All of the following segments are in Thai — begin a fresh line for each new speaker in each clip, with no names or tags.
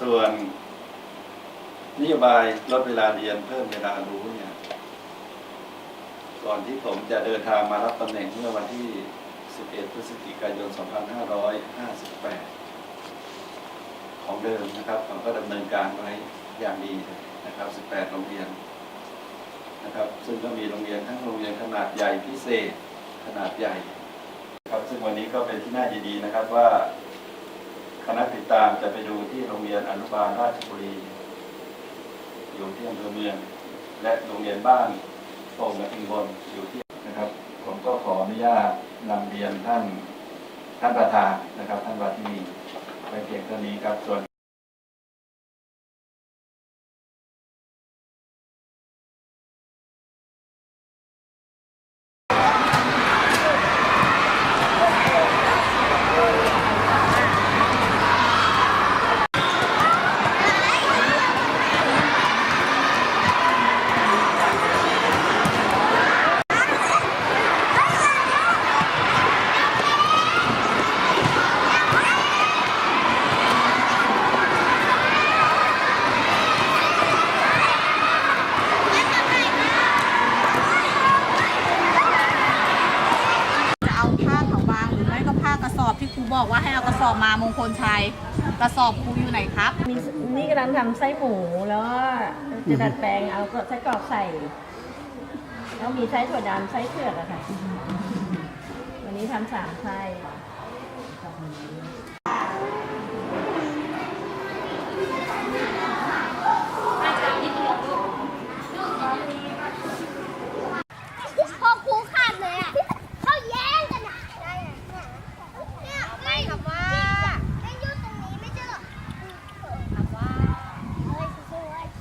ส่วนนโยบายลดเวลาเรียนเพิ่มเวลารู้เนี่ย ก่อนที่ผมจะเดินทางมารับตำแหน่งเมื่อวันที่ 11 พฤศจิกายน 2558 ของเดิมนะครับผมก็ดำเนินการไว้อย่างดีนะครับ 18 โรงเรียนนะครับ ซึ่งก็มีโรงเรียนทั้งโรงเรียนขนาดใหญ่พิเศษขนาดใหญ่ ครับ ซึ่งวันนี้ก็เป็นที่น่ายินดีนะครับว่า คณะติดตามจะไปดูที่โรงเรียนอนุบาลราชบุรี อยู่ที่อำเภอเมือง และโรงเรียนบ้านโป่งกระทิงบนอยู่ที่นะครับ ผมก็ขออนุญาตนำเรียนท่านท่านประธานนะครับ ท่านวัดที่นีไปเพียงเท่านี้ครับส่วน
จะเอาผ้าขาวบางหรือไม่ก็ผ้ากระสอบที่ ครูบอกว่าให้เอากระสอบมามงคลชัย กระสอบครูอยู่ไหนครับ
มีนี่กำลังทำไส้หมูแล้วก็จะดัดแปลงเอาไส้กรอกใส่ แล้วมีไส้ถั่วดำไส้เผือกอะค่ะ วันนี้ทำสามไส้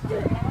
Thank you.